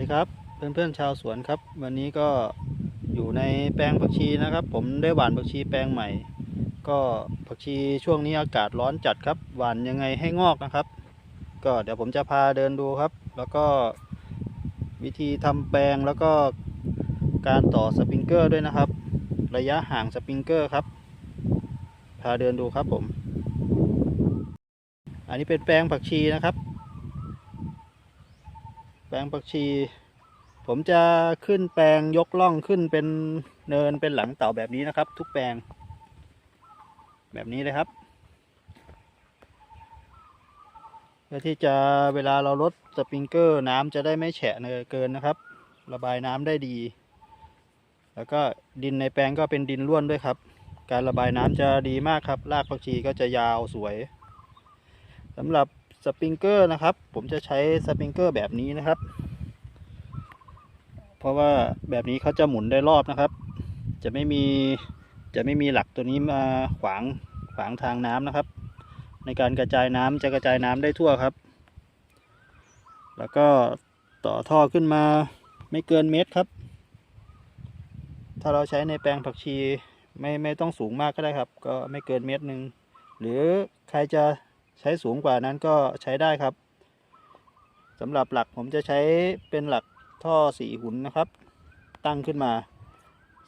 ดีครับเพื่อนๆชาวสวนครับ วันนี้ก็อยู่ในแปลงผักชีนะครับ ผมได้หว่านผักชีแปลงใหม่ ก็ผักชีช่วงนี้อากาศร้อนจัดครับ หว่านยังไงให้งอกนะครับ ก็เดี๋ยวผมจะพาเดินดูครับ แล้วก็วิธีทำแปลงแล้วก็การต่อสปริงเกอร์ด้วยนะครับ ระยะห่างสปริงเกอร์ครับ พาเดินดูครับผม อันนี้เป็นแปลงผักชีนะครับ แปลงผักชี ผมจะขึ้นแปลงยกล่องขึ้นเป็นเนินเป็นหลังเต่าแบบนี้นะครับ ทุกแปลง แบบนี้เลยครับเพื่อที่จะเวลาเราลดสปริงเกอร์น้ำจะได้ไม่แฉะเกินนะครับ ระบายน้ำได้ดี แล้วก็ดินในแปลงก็เป็นดินร่วนด้วยครับ การระบายน้ำจะดีมากครับรากผักชีก็จะยาวสวยสำหรับ สปริงเกอร์นะครับ ผมจะใช้สปริงเกอร์แบบนี้นะครับ เพราะว่าแบบนี้เขาจะหมุนได้รอบนะครับ จะไม่มีจะไม่มีหลักตัวนี้มาขวางขวางทางน้ำนะครับ ในการกระจายน้ำจะกระจายน้ำได้ทั่วครับ แล้วก็ต่อท่อขึ้นมาไม่เกินเมตรครับ ถ้าเราใช้ในแปลงผักชีไม่ไม่ต้องสูงมากก็ได้ครับ ก็ไม่เกินเมตรหนึ่งหรือใครจะ ใช้สูงกว่านั้นก็ใช้ได้ครับสำหรับหลักผมจะใช้เป็นหลักท่อสีหุ่นนะครับ ตั้งขึ้นมา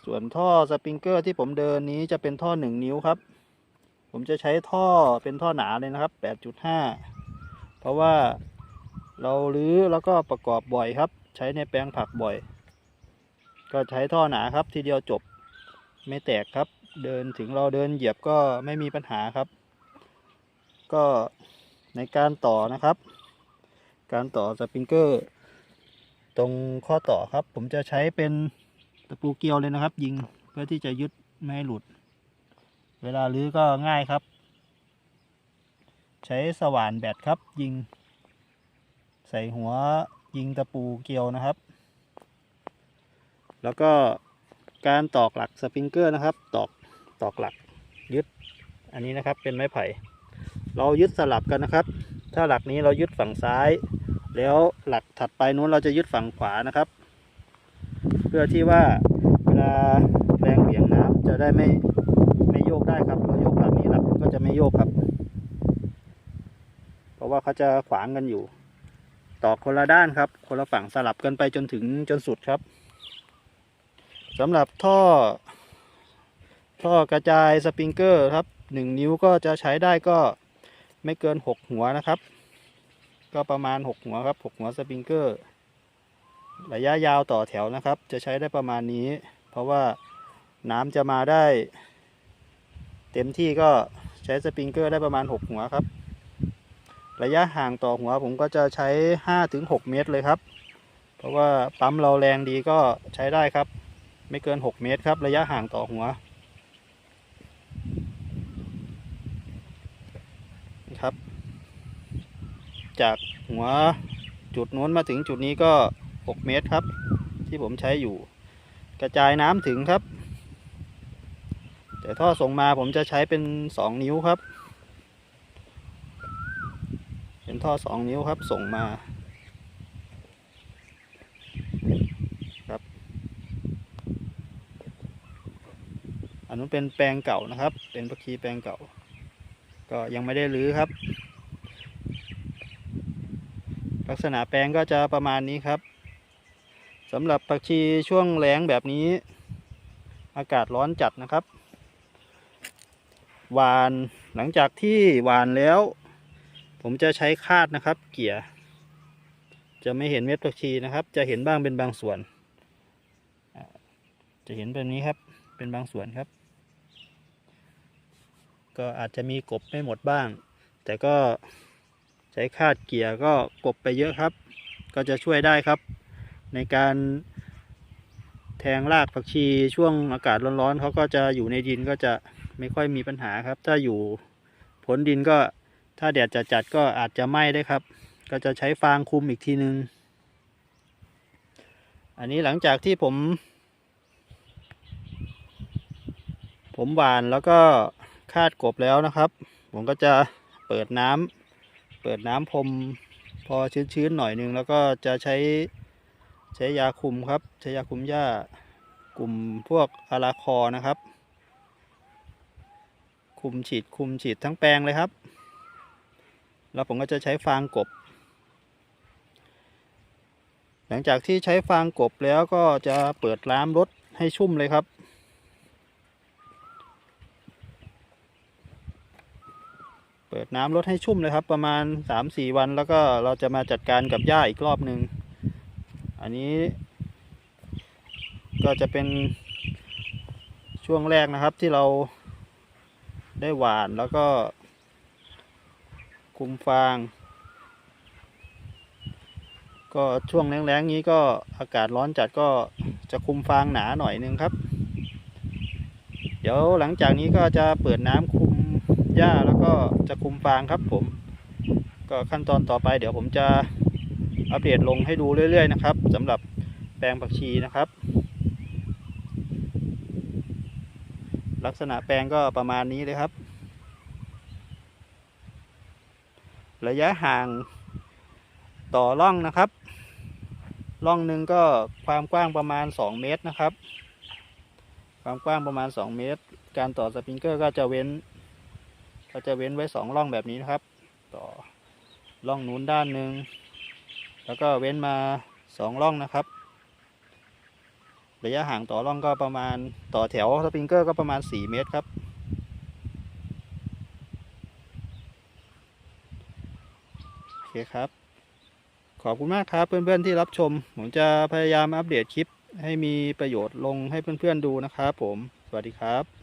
ส่วนท่อสปริงเกอร์ที่ผมเดินนี้จะเป็นท่อหนึ่งนิ้วครับ ผมจะใช้ท่อเป็นท่อหนาเลยนะครับ 8.5 เพราะว่าเราลื้อแล้วก็ประกอบบ่อยครับ ใช้ในแปลงผักบ่อย ก็ใช้ท่อหนาครับทีเดียวจบไม่แตกครับ เดินถึงเราเดินเหยียบก็ไม่มีปัญหาครับ ก็ในการต่อนะครับ การต่อสปริงเกอร์ตรงข้อต่อครับ ผมจะใช้เป็นตะปูเกลียวเลยนะครับ ยิงเพื่อที่จะยึดไม่ให้หลุด เวลาลื้อก็ง่ายครับ ใช้สว่านแบตครับ ยิง ใส่หัวยิงตะปูเกลียวนะครับ แล้วก็การตอกหลักสปริงเกอร์นะครับ ตอกตอกหลักยึด อันนี้นะครับเป็นไม้ไผ่ เรายึดสลับกันนะครับ ถ้าหลักนี้เรายึดฝั่งซ้าย แล้วหลักถัดไปนู้นเราจะยึดฝั่งขวานะครับ เพื่อที่ว่าเวลาแรงเหวี่ยงน้ำจะได้ไม่ไม่โยกได้ครับเราโยกหลักนี้หลักก็จะไม่โยกครับ เพราะว่าเขาจะขวางกันอยู่ต่อคนละด้านครับ คนละฝั่งสลับกันไปจนถึงจนสุดครับสำหรับท่อ ท่อกระจายสปริงเกอร์ครับหนึ่งนิ้วก็จะใช้ได้ก็ ไม่เกินหกหัวนะครับ ก็ประมาณหกหัวครับหกหัวสปริงเกอร์ ระยะยาวต่อแถวนะครับ จะใช้ได้ประมาณนี้ เพราะว่าน้ำจะมาได้ เต็มที่ก็ใช้สปริงเกอร์ได้ประมาณหกหัวครับ ระยะห่างต่อหัวผมก็จะใช้ห้าถึงหกเมตรเลยครับ เพราะว่าปั๊มเราแรงดีก็ใช้ได้ครับ ไม่เกินหกเมตรครับ ระยะห่างต่อหัว ครับ จากหัวจุดน้นมาถึงจุดนี้ก็ 6 เมตรครับ ที่ผมใช้อยู่ กระจายน้ำถึงครับ แต่ท่อส่งมาผมจะใช้เป็น 2 นิ้วครับ เป็นท่อ 2 นิ้วครับส่งมาครับอันนู้นเป็นแปลงเก่านะครับ เป็นพักคีแปลงเก่า ก็ยังไม่ได้รื้อครับ ลักษณะแปลงก็จะประมาณนี้ครับสำหรับผักชีช่วงแล้งแบบนี้ อากาศร้อนจัดนะครับหวานหลังจากที่หวานแล้ว ผมจะใช้คาดนะครับ เกี่ย จะไม่เห็นเม็ดผักชีนะครับ จะเห็นบ้างเป็นบางส่วน จะเห็นแบบนี้ครับเป็นบางส่วนครับ ก็อาจจะมีกบไม่หมดบ้าง แต่ก็ใช้คาดเกี่ยก็กบไปเยอะครับ ก็จะช่วยได้ครับ ในการแทงรากผักชีช่วงอากาศร้อนๆเขาก็จะอยู่ในดินก็จะไม่ค่อยมีปัญหาครับ ถ้าอยู่พ้นดินก็ถ้าแดดจัดๆก็อาจจะไหม้ได้ครับ ก็จะใช้ฟางคลุมอีกทีนึง อันนี้หลังจากที่ผม ผมหวานแล้วก็ คาดกบแล้วนะครับ ผมก็จะเปิดน้ำเปิดน้ำพรมพอชื้นๆหน่อยนึง แล้วก็จะใช้ใช้ยาคุมครับ ใช้ยาคุมหญ้ากลุ่มพวกอาราคอนะครับ คุมฉีดคุมฉีดทั้งแปลงเลยครับ แล้วผมก็จะใช้ฟางกบ หลังจากที่ใช้ฟางกบแล้วก็จะเปิดน้ำรดให้ชุ่มเลยครับ เปิดน้ำรดให้ชุ่มเลยครับ ประมาณ3-4วันแล้วก็เราจะมาจัดการกับหญ้าอีกรอบหนึ่งอันนี้ ก็จะเป็นช่วงแรกนะครับที่เราได้หวานแล้วก็ คุมฟาง ก็ช่วงแรงๆนี้ก็อากาศร้อนจัดก็จะคุมฟางหนาหน่อยนึงครับ เดี๋ยวหลังจากนี้ก็จะเปิดน้ำคุม หญ้าแล้วก็จะคุมฟางครับผม ก็ขั้นตอนต่อไปเดี๋ยวผมจะอัปเดตลงให้ดูเรื่อย ๆ นะครับสำหรับแปลงผักชีนะครับ ลักษณะแปลงก็ประมาณนี้เลยครับ ระยะห่างต่อร่องนะครับ ร่องหนึ่งก็ความกว้างประมาณ 2 เมตรนะครับ ความกว้างประมาณ 2 เมตร การต่อสปริงเกอร์ก็จะเว้น ก็จะเว้นไว้2ร่องแบบนี้นะครับ ต่อร่องนู้นด้านหนึ่งแล้วก็เว้นมา2ร่องนะครับ ระยะห่างต่อร่องก็ประมาณต่อแถวสปริงเกอร์ก็ประมาณ 4 เมตรครับ โอเคครับ ขอบคุณมากครับเพื่อนๆที่รับชม ผมจะพยายามอัปเดตคลิปให้มีประโยชน์ลงให้เพื่อนๆดูนะครับผม สวัสดีครับ